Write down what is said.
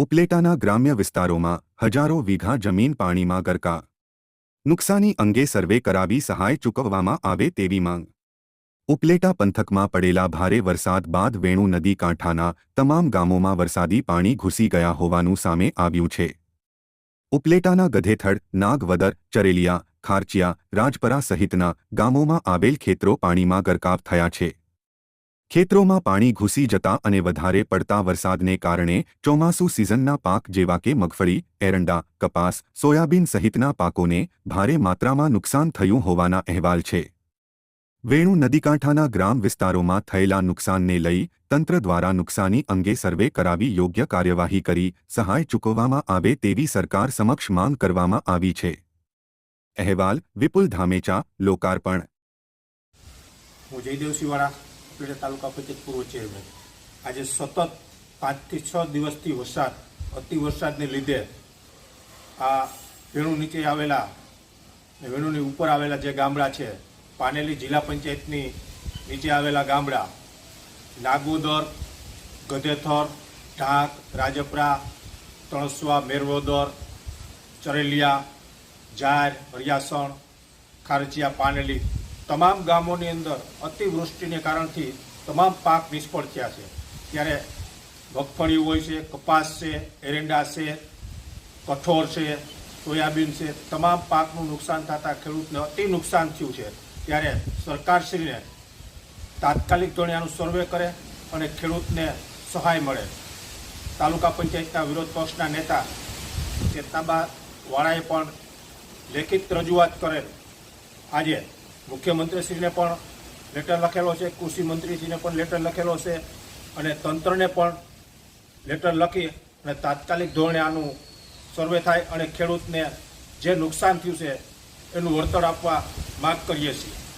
ઉપલેટાના ગ્રામ્ય વિસ્તારોમાં હજારો વીઘા જમીન પાણીમાં ગરકા. નુકસાની અંગે સર્વે કરાવી સહાય ચૂકવવામાં આવે તેવી માંગ. ઉપલેટા પંથકમાં પડેલા ભારે વરસાદ બાદ વેણુ નદી કાંઠાના તમામ ગામોમાં વરસાદી પાણી ઘૂસી ગયા હોવાનું સામે આવ્યું છે. ઉપલેટાના ગધેથડ, નાગવદર, ચરેલિયા, ખારચિયા, રાજપરા સહિતના ગામોમાં આવેલ ખેતરો પાણીમાં ગરકાવ થયા છે. ખેતરોમાં પાણી ઘૂસી જતા અને વધારે પડતા વરસાદને કારણે ચોમાસુ સિઝનના પાક જેવા કે મગફળી, એરંડા, કપાસ, સોયાબીન સહિતના પાકોને ભારે માત્રામાં નુકસાન થયું હોવાના અહેવાલ છે. વેણુ નદીકાંઠાના ગ્રામ વિસ્તારોમાં થયેલા નુકસાનને લઈ તંત્ર દ્વારા નુકસાની અંગે સર્વે કરાવી યોગ્ય કાર્યવાહી કરી સહાય ચૂકવવામાં આવે તેવી સરકાર સમક્ષ માંગ કરવામાં આવી છે. અહેવાલ વિપુલ ધામેચા, લોકાર્પણ. જયદેવ સિવાળા ઉપલેટા તાલુકા પંચાયત પૂર્વ ચેરમેન આજે સતત પાંચથી છ દિવસથી વરસાદ, અતિ વરસાદને લીધે આ વેણુ નીચે આવેલા વેણુની ઉપર આવેલા જે ગામડા છે, પાનેલી જિલ્લા પંચાયતની નીચે આવેલા ગામડા, નાગોદર, ગધેથર, ઢાક, રાજપરા, તણસવા, મેરવોદર, ચરેલિયા, જાર, હરિયાસણ, ખારચિયા, પાનેલી તમામ ગામોની અંદર અતિવૃષ્ટિને કારણથી તમામ પાક નિષ્ફળ થયા છે. ત્યારે મગફળી હોય છે, કપાસ છે, એરંડા છે, કઠોળ છે, સોયાબીન છે, તમામ પાકનું નુકસાન થતાં ખેડૂતને અતિ નુકસાન થયું છે. ત્યારે સરકારશ્રીને તાત્કાલિક ધોરણે આનું સર્વે કરે અને ખેડૂતને સહાય મળે. તાલુકા પંચાયતના વિરોધ પક્ષના નેતા ચેતનાબા વાળાએ પણ લેખિત રજૂઆત કરેલ. આજે મુખ્યમંત્રીશ્રીને પણ લેટર લખેલો છે કૃષિ મંત્રીશ્રીને પણ લેટર લખેલો છે અને તંત્રને પણ લેટર લખી અને તાત્કાલિક ધોરણે આનું સર્વે થાય અને ખેડૂતને જે નુકસાન થયું છે, એનું વળતર આપવા માગ કરીએ છીએ.